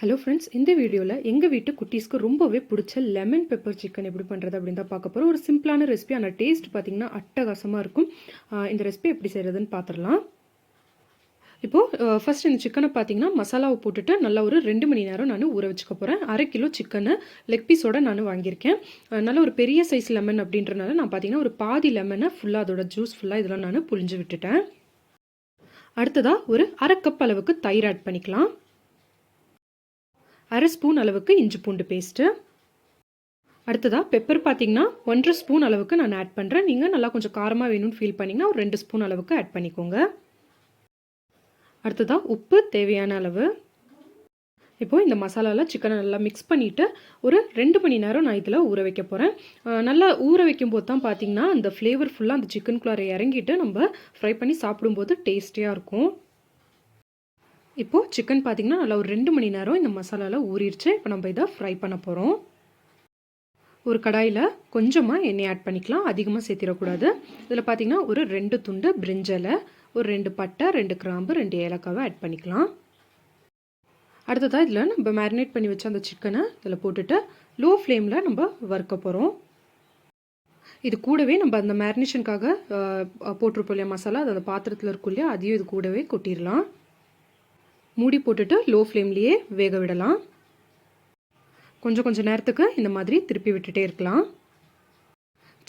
Hello friends இந்த வீடியோவில் எங்கள் வீட்டு குட்டீஸ்க்கு ரொம்பவே பிடிச்ச லெமன் பெப்பர் சிக்கன் எப்படி பண்ணுறது அப்படின்னு தான் பார்க்க போகிறோம் ஒரு சிம்பிளான ரெசிபி ஆனால் டேஸ்ட் பார்த்திங்கன்னா அட்டகாசமாக இருக்கும். இந்த ரெசிபி எப்படி செய்கிறதுன்னு பார்த்துடலாம். இப்போது ஃபர்ஸ்ட் இந்த சிக்கனை பார்த்தீங்கன்னா மசாலாவை போட்டுட்டு நல்லா ஒரு ரெண்டு மணி நேரம் நான் ஊற வச்சுக்க போகிறேன் அரை கிலோ சிக்கனை லெக் பீஸோட நான் வாங்கியிருக்கேன். நல்ல ஒரு பெரிய சைஸ் லெமன் அப்படின்றனால நான் பார்த்தீங்கன்னா ஒரு பாதி லெமனை ஃபுல்லாக அதோட ஜூஸ் ஃபுல்லாக இதெல்லாம் நான் புழிஞ்சு விட்டுட்டேன். அடுத்ததாக ஒரு அரை கப் அளவுக்கு தயிர் ஆட் பண்ணிக்கலாம். அரை ஸ்பூன் அளவுக்கு இஞ்சி பூண்டு பேஸ்ட்டு அடுத்ததாக பெப்பர் பார்த்தீங்கன்னா ஒன்றரை ஸ்பூன் அளவுக்கு நான் ஆட் பண்ணுறேன் நீங்கள் நல்லா கொஞ்சம் காரமாக வேணும்னு ஃபீல் பண்ணிங்கன்னா ஒரு ரெண்டு ஸ்பூன் அளவுக்கு ஆட் பண்ணிக்கோங்க. அடுத்ததாக உப்பு தேவையான அளவு. இப்போது இந்த மசாலாவில் சிக்கனை நல்லா மிக்ஸ் பண்ணிவிட்டு ஒரு ரெண்டு மணி நேரம் நான் இதில் ஊற வைக்க போகிறேன் நல்லா ஊற வைக்கும்போது தான் பார்த்தீங்கன்னா அந்த ஃப்ளேவர் ஃபுல்லாக அந்த சிக்கனுக்குள்ளார இறங்கிட்டு நம்ம ஃப்ரை பண்ணி சாப்பிடும்போது டேஸ்டியாக இருக்கும். இப்போது சிக்கன் பார்த்திங்கன்னா நல்லா ஒரு ரெண்டு மணி நேரம் இந்த மசாலாவில் ஊறிடுச்சு. இப்போ நம்ம இதை ஃப்ரை பண்ண போகிறோம் ஒரு கடாயில் கொஞ்சமாக எண்ணெய் ஆட் பண்ணிக்கலாம். அதிகமாக சேர்த்திடக்கூடாது. இதில் பார்த்திங்கன்னா ஒரு ரெண்டு துண்டு பிரிஞ்சலை ஒரு ரெண்டு பட்டை ரெண்டு கிராம்பு ரெண்டு ஏலக்காவை ஆட் பண்ணிக்கலாம். அடுத்ததாக இதில் நம்ம மேரினேட் பண்ணி வச்ச அந்த சிக்கனை இதில் போட்டுட்டு லோ ஃப்ளேமில் நம்ம வறுக்க போகிறோம் இது கூடவே நம்ம அந்த மேரினேஷனுக்காக போட்டிருப்போம் இல்லையா மசாலா? அது அந்த பாத்திரத்தில் இருக்கும் இல்லையா? அதையும் இது கூடவே கொட்டிடலாம். மூடி போட்டுட்டு லோ ஃப்ளேம்லேயே வேக விடலாம். கொஞ்சம் கொஞ்சம் நேரத்துக்கு இந்த மாதிரி திருப்பி விட்டுட்டே இருக்கலாம்.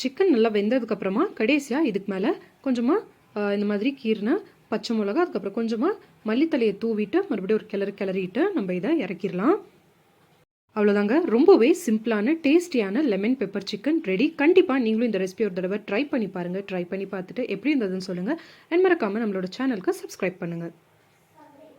சிக்கன் நல்லா வெந்ததுக்கப்புறமா கடைசியாக இதுக்கு மேலே கொஞ்சமாக இந்த மாதிரி கீர்ன பச்சை மிளகா அதுக்கப்புறம் கொஞ்சமாக மல்லித்தலையை தூவிட்டு மறுபடியும் ஒரு கிளறு கிளறிட்டு நம்ம இதை இறக்கிடலாம். அவ்வளோதாங்க ரொம்பவே சிம்பிளான டேஸ்டியான லெமன் பெப்பர் சிக்கன் ரெடி. கண்டிப்பாக நீங்களும் இந்த ரெசிபி ஒரு தடவை ட்ரை பண்ணி பாருங்கள் ட்ரை பண்ணி பார்த்துட்டு எப்படி இருந்ததுன்னு சொல்லுங்கள் அண்ட் மறக்காமல் நம்மளோட சேனலுக்கு சப்ஸ்கிரைப் பண்ணுங்கள்